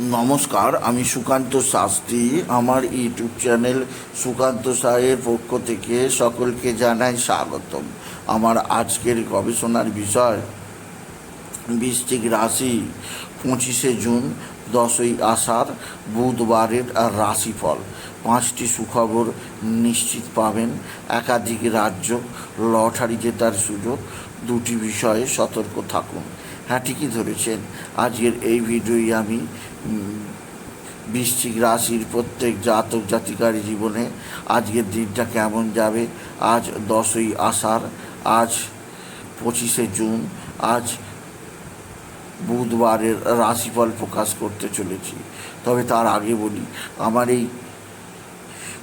নমস্কার, আমি সুকান্ত শাস্ত্রী। আমার ইউটিউব চ্যানেল সুকান্ত সাহের পক্ষ থেকে সকলকে জানাই স্বাগতম। আমার আজকের গবেষণার বিষয়, বৃশ্চিক রাশি, পঁচিশে জুন, দশই আষাঢ়, বুধবারের রাশিফল। পাঁচটি সুখবর নিশ্চিত পাবেন। একাধিক রাজ্য লটারি জেতার সুযোগ। দুটি বিষয়ে সতর্ক থাকুন। হ্যাঁ ঠিকই ধরেছেন। আজকের এই ভিডিওই আমি বৃশ্চিক রাশির প্রত্যেক জাতক জাতিকার জীবনে আজকের দিনটা কেমন যাবে? আজ দশই আষাঢ়, আজ পঁচিশে জুন, আজ বুধবারের রাশিফল প্রকাশ করতে চলেছি। তবে তার আগে বলি, আমার এই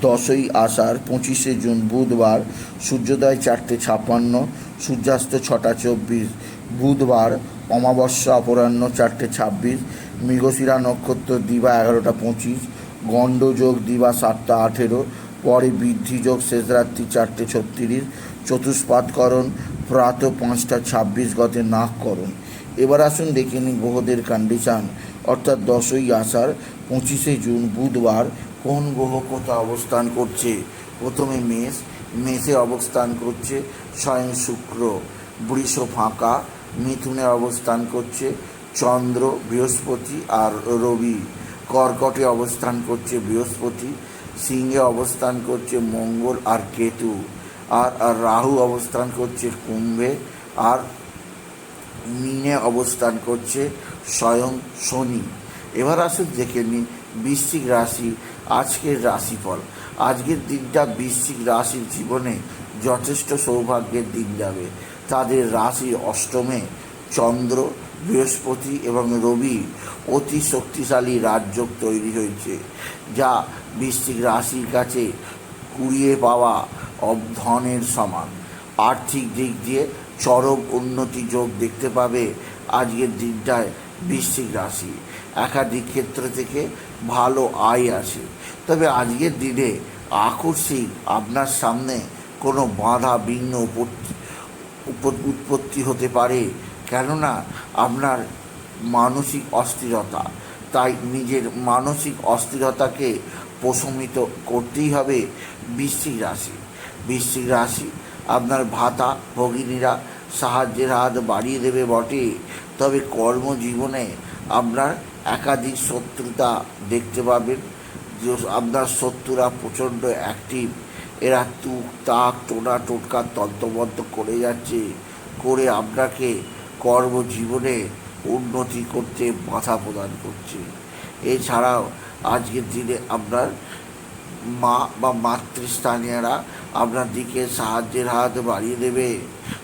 দশই আষাঢ় পঁচিশে জুন বুধবার, সূর্যোদয় চারটে ছাপ্পান্ন, সূর্যাস্ত ছটা চব্বিশ, বুধবার অমাবস্যা অপরাহ্ন চারটে ছাব্বিশ, মৃগশিরা নক্ষত্র দিবা এগারোটা পঁচিশ, গণ্ডযোগ দিবা সাতটা আঠেরো, পরে বৃদ্ধিযোগ শেষ রাত্রি চারটে ছত্রিশ চতুষ্পাতকরণ প্রাত পাঁচটা ছাব্বিশ গতে নাককরণ এবার আসুন দেখে নিই গ্রহদের কন্ডিশান অর্থাৎ দশই আষাঢ় পঁচিশে জুন বুধবার কোন গ্রহ কোথা অবস্থান করছে? প্রথমে মেষ, মেষে অবস্থান করছে স্বয়ং শুক্র। বৃষ ফাঁকা, মিথুনে অবস্থান করছে চন্দ্র, বৃহস্পতি আর রবি। কর্কটে অবস্থান করছে বৃহস্পতি, সিংহে অবস্থান করছে মঙ্গল আর কেতু। আর আর রাহু অবস্থান করছে কুম্ভে। আর মিনে অবস্থান করছে স্বয়ং শনি। এবার আসুন দেখে নিন, বৃশ্চিক রাশি আজকের রাশিফল। আজকের দিনটা বৃশ্চিক রাশির জীবনে যথেষ্ট সৌভাগ্যের দিন যাবে। তাদের রাশি অষ্টমে চন্দ্র, বৃহস্পতি এবং রবি অতি শক্তিশালী রাজযোগ তৈরি হয়েছে, যা বৃশ্চিক রাশির কাছে কুড়িয়ে পাওয়া ধনের সমান। আর্থিক দিক দিয়ে চরম উন্নতি যোগ দেখতে পাবে আজকের দিনটায়। বৃশ্চিক রাশি। একাধিক ক্ষেত্র থেকে ভালো আয় আসে। তবে আজকের দিনে আকস্মিক আপনার সামনে কোনো বাধা বিঘ্ন উৎপত্তি হতে পারে। কেননা আপনার মানসিক অস্থিরতা। তাই নিজের মানসিক অস্থিরতাকে প্রশমিত করতেই হবে বৃশ্চিক রাশি। বৃশ্চিক রাশি আপনার ভাতা, ভগিনীরা সাহায্যের হাত বাড়িয়ে দেবে বটে। তবে কর্মজীবনে আপনার একাধিক শত্রুতা দেখতে পাবেন। আপনার শত্রুরা প্রচণ্ড অ্যাক্টিভ এরা তুক, তাক, টোনা, টোটকা, তন্ত্রবদ্ধ করে যাচ্ছে। করে আপনাকে কর্মজীবনে উন্নতি করতে বাধা প্রদান করছে। এছাড়াও আজকের দিনে আপনার মা বা মাতৃস্থানীয়রা আপনার দিকে সাহায্যের হাত বাড়িয়ে দেবে।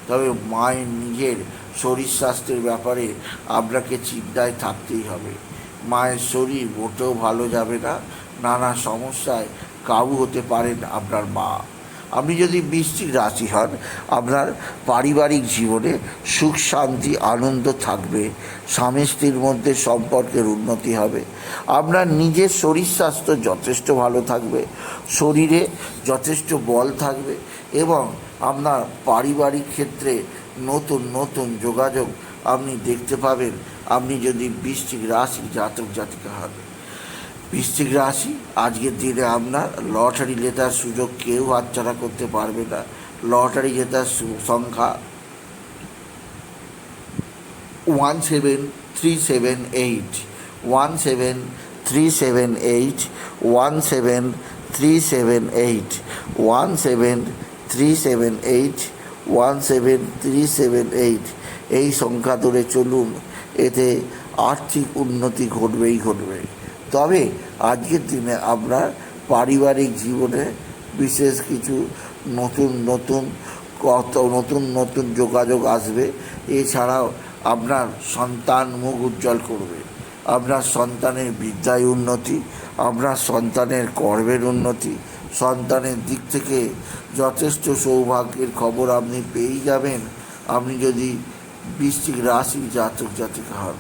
তবে মায়ের নিজের শরীর স্বাস্থ্যের ব্যাপারে আপনাকে চিন্তায় থাকতেই হবে। মায়ের শরীর মোটেও ভালো যাবে না। নানা সমস্যায় কাবু হতে পারেন আপনার মা। আপনি যদি বৃশ্চিক রাশি হন, আপনার পারিবারিক জীবনে সুখ, শান্তি, আনন্দ থাকবে। স্বামী স্ত্রীর মধ্যে সম্পর্কের উন্নতি হবে। আপনার নিজের শরীর স্বাস্থ্য যথেষ্ট ভালো থাকবে। শরীরে যথেষ্ট বল থাকবে এবং আপনার পারিবারিক ক্ষেত্রে নতুন নতুন যোগাযোগ আপনি দেখতে পাবেন। আপনি যদি বৃষ্টিক রাশি জাতক জাতিকা হন। বৃষ্টিক রাশি, আজকের দিনে আপনার লটারি জেতার সুযোগ কেউ হাতছাড়া করতে পারবে না। লটারি জেতার সংখ্যা one seven three seven eight one seven three seven eight one seven three seven eight one seven three seven eight one seven three seven eight এই সংখ্যা ধরে চলুন, এতে আর্থিক উন্নতি ঘটবেই ঘটবে। তবে আজকের দিনে আপনার পারিবারিক জীবনে বিশেষ কিছু নতুন নতুন কত, নতুন নতুন যোগাযোগ আসবে, এছাড়াও আপনার সন্তান মুখ উজ্জ্বল করবে। আপনার সন্তানের বিদ্যায় উন্নতি, আপনার সন্তানের কর্মের উন্নতি সন্তানের দিক থেকে যথেষ্ট সৌভাগ্যের খবর আপনি পেয়েই যাবেন। আপনি যদি বৃষ্টিক রাশি জাতক জাতিকা হন।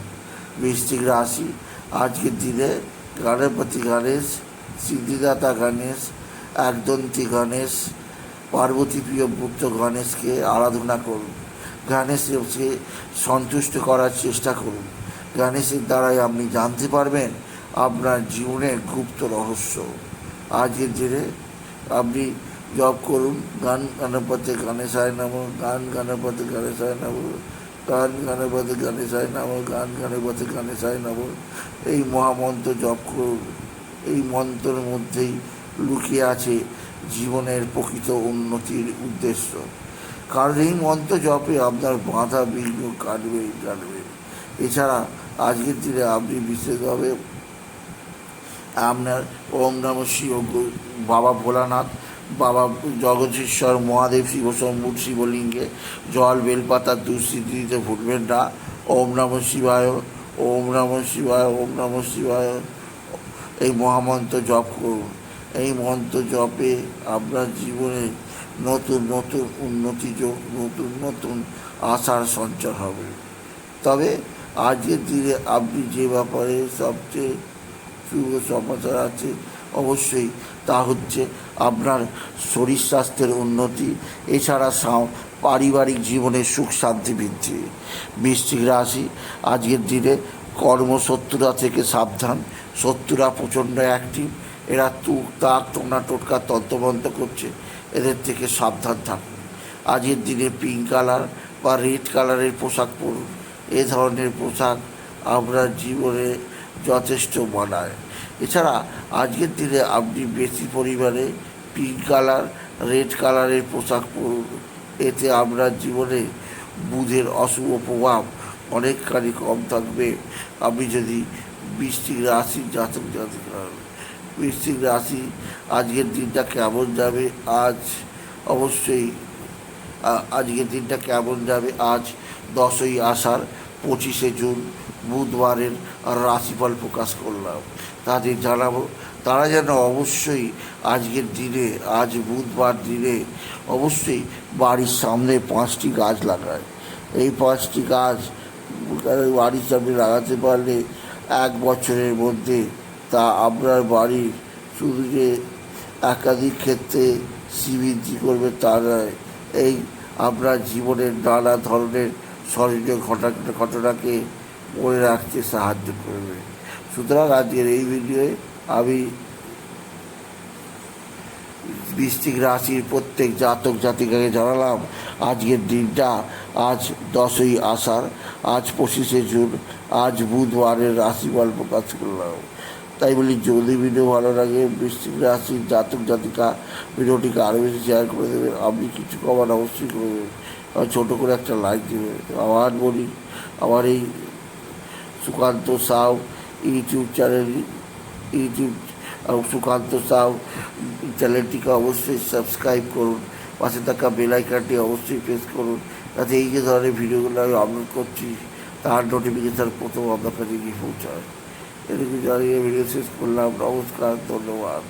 বৃষ্টিক রাশি আজকের দিনে গণপতি গণেশ, সিদ্ধিদাতা গণেশ, একদন্তী গণেশ, পার্বতী প্রিয় পুত্র গণেশকে আরাধনা করুন। গণেশকে সন্তুষ্ট করার চেষ্টা করুন। গণেশের দ্বারাই আপনি জানতে পারবেন আপনার জীবনের গুপ্ত রহস্য। আজকের দিনে আপনি জব করুন, গান গণপতি সায় নাম, গান গানের পথে গানে সায় নাম, গান গানে সায় নাম, গান গণপতি সায় নাম। এই মহামন্ত্র জপ করুন। এই মন্ত্রের মধ্যেই লুকিয়ে আছে জীবনের প্রকৃত উন্নতির উদ্দেশ্য। কারণ এই মন্ত্র জপে আপনার বাধা বিঘ্ন কাটবেই কাটবে। এছাড়া আজকের দিনে আপনি বিশেষভাবে আপনার ওম নম শিব বাবা ভোলানাথ, বাবা জগদীশ্বর, মহাদেব শিব শিবশম্ভুর শিবলিঙ্গে, জল, বেলপাতা দুঃস্থিতি দিতে না। ওম নম শিবায়, ওম নম শিবায়, ওম নম শিবায়। এই মহামন্ত্র জপ করুন। এই মন্ত্র জপে আপনার জীবনে নতুন নতুন উন্নতি যোগ, নতুন নতুন আশার সঞ্চার হবে। তবে আজকের দিনে আপনি যে ব্যাপারে সবচেয়ে সমাচার আছে, অবশ্যই তা হচ্ছে আপনার শরীর স্বাস্থ্যের উন্নতি, এছাড়া সাও- পারিবারিক জীবনের সুখ শান্তি বৃদ্ধি। বৃশ্চিক রাশি, আজকের দিনে কর্মশত্রুরা থেকে সাবধান, শত্রুরা প্রচণ্ড অ্যাক্টিভ এরা তুক তাক, টোনা টোটকা তন্ত্রমন্ত্র করছে, এদের থেকে সাবধান থাকুন। আজকের দিনে পিঙ্ক কালার বা রেড কালারের পোশাক পরুন, এ ধরনের পোশাক আপনার জীবনে যথেষ্ট মানায়। এছাড়া আজকের দিনে আপনি বেশি পরিমাণে পিঙ্ক কালার রেড কালারের পোশাক পরুন। এতে আপনার জীবনে বুধের অশুভ প্রভাব অনেকখানি কম থাকবে। আপনি যদি বৃষ্টিক রাশি জাতক জাতক বৃশ্চিক রাশি আজকের দিনটা কেমন যাবে? আজ অবশ্যই আজকের দিনটা কেমন যাবে? আজ দশই আষাঢ় পঁচিশে জুন বুধবারের রাশিফল প্রকাশ করলাম। তাদের জানাব, তারা যেন অবশ্যই আজকের দিনে, আজ বুধবার দিনে অবশ্যই বাড়ির সামনে পাঁচটি গাছ লাগায়। এই পাঁচটি গাছ বাড়ির সামনে লাগাতে পারলে এক বছরের মধ্যে তা আপনার বাড়ির শুধু যে একাধিক ক্ষেত্রে শ্রীবৃদ্ধি করবে তা নয়, এই আপনার জীবনের নানা ধরনের স্মরণীয় ঘটনা ঘটনাকে মনে রাখতে সাহায্য করবে। সুতরাং আজকের এই ভিডিওয়ে আমি বৃষ্টিক রাশির প্রত্যেক জাতক জাতিকাকে জানালাম, আজকের দিনটা আজ দশই আষাঢ়, আজ পঁচিশে জুন, আজ বুধবারের রাশিফল প্রকাশ করলাম। তাই বলি, যদি ভিডিও ভালো লাগে, বৃশ্চিক রাশির জাতক জাতিকা ভিডিওটিকে আরও বেশি শেয়ার করে দেবেন। আপনি কিছু কমান অবশ্যই করে দেবেন। ছোটো করে একটা লাইক দেবেন আবার বলি আমার এই Sukanta Sau YouTube channel YouTube আর সুকান্ত সাউ চ্যানেলটিকে অবশ্যই সাবস্ক্রাইব করুন পাশে থাকা বেল আইকনটি অবশ্যই প্রেস করুন যাতে এই যে ধরনের ভিডিওগুলো আমি আপলোড করছি তার নোটিফিকেশান প্রথম আপনার কাছে গিয়ে পৌঁছায় এদিকে জানিয়ে ভিডিও শেষ করলাম নমস্কার ধন্যবাদ